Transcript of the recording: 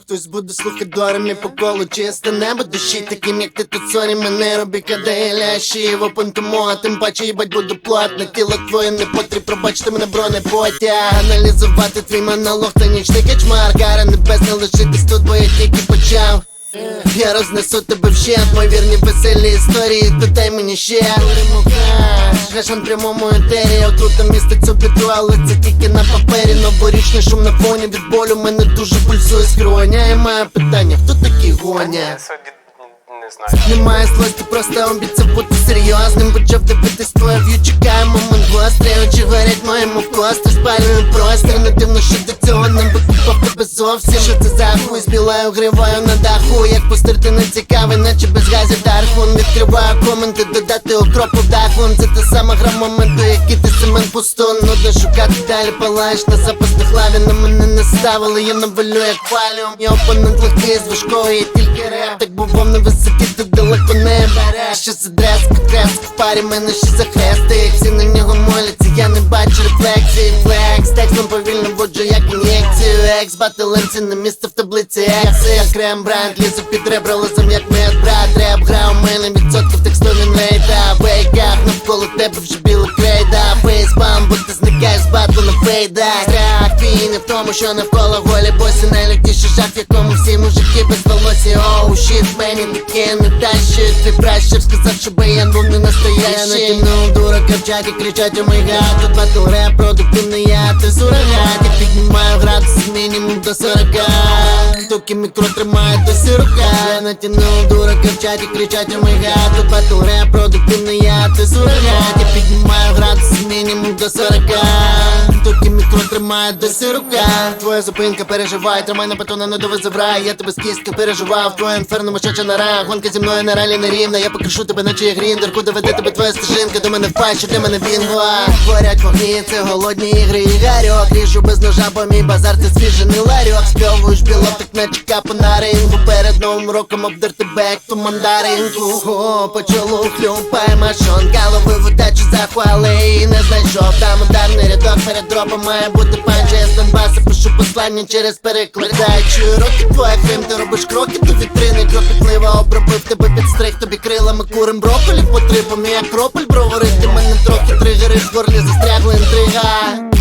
Хтось буде слухати дорами по колу чисте небо душі Таким як ти тут сорі мене робі каделя Шиєво тому, а тим паче їбать буду платне Тіло твоє не потріб, пробачте мене бронепотя Аналізувати твій монолог та нічний качмар. Кара небесна лишитись тут, бо я тільки почав я рознесу тебе вщент, мої вірні веселі історії, питай мені ще Гашан прямому етері, отрута містить цю біту, але це тільки на папері Новорічний шум на фоні від болю мене дуже пульсує скроня І має питання, хто такі гоня? Знаю. Немає злості, просто обіцяв бути серйозним Почав дивитись твоє в'ю, чекаю момент гострий Очі горять моєму вкости, спалюю простір Не дивно, що до цього не викупав тебе зовсім Що це за хуй з білою на даху Пустирти не цікавий, наче без газів Дархун. Відкриваю коменти, додати окропу в дахун Це та сама гра моменту, який ти семен пустун. Нудно шукати далі, палаєш на запасних лаві. На мене не ставили, я навалю як палюм Я опонент легкий з важкою, я тільки реп. Так бував на висоті, ти далеко не береш. Що за дреска, креска в парі мене ще за хрести Як всі на нього моляться, Екс, баталенці на місце в таблиці екси Я крем бренд, лізу під ребра, лизом як мед. Брат Реп гра у мене відсотків текстові лейта Вейках, навколо тебе вже біла крейда. Фейспам, бо ти зникаєш з бату на фейдах Страх твій не в тому, що навколо голі босі. Найлютіший жах, в якому всі мужики без волосі Оу, щит, мені таке не тащить Твій пращур сказав, що баян був не настоящий. Я натягнув дурака в чаті, кричать о май гад Тут батл реп, продуктивний я, ти сурогат Я піднімаю Туки микро тримає досі рука Я натягнув дурака в чаті, кричать о Тут батл реп, продуктивний я, це сурогат Я піднімаю градус мінімум тримає досі рука Твоя зупинка переживай, тримай на батона, не довези в Я тебе з кістки переживав, твоє інферно мочача нора Гонка зі мною на ралі не рівна, я покришу тебе, наче я гріндер Куди веде тебе твоя стежинка, до мене впай, що для мене бінгва Творять вогні, це голодні ігри і гарьок Ріжу без ножа, бо мій базар це свіжений ларьок Спьовуєш білок, так наче капа на рингу Перед новим роком обдерти бек, ту мандаринку. О, по чолу хлюпає машон Голови видачу захвали і не знайшов. Там ударний рядок перед дропом має бути панча Я з Донбаса пишу послання через перекладачу Роки твоя хрим, ти робиш кроки до вітрини Кропітливо обробив тебе підстриг, тобі крилами курим броколі по трипам, Я акрополь броварить, ти мене трохи тригериш в горлі застрягла інтрига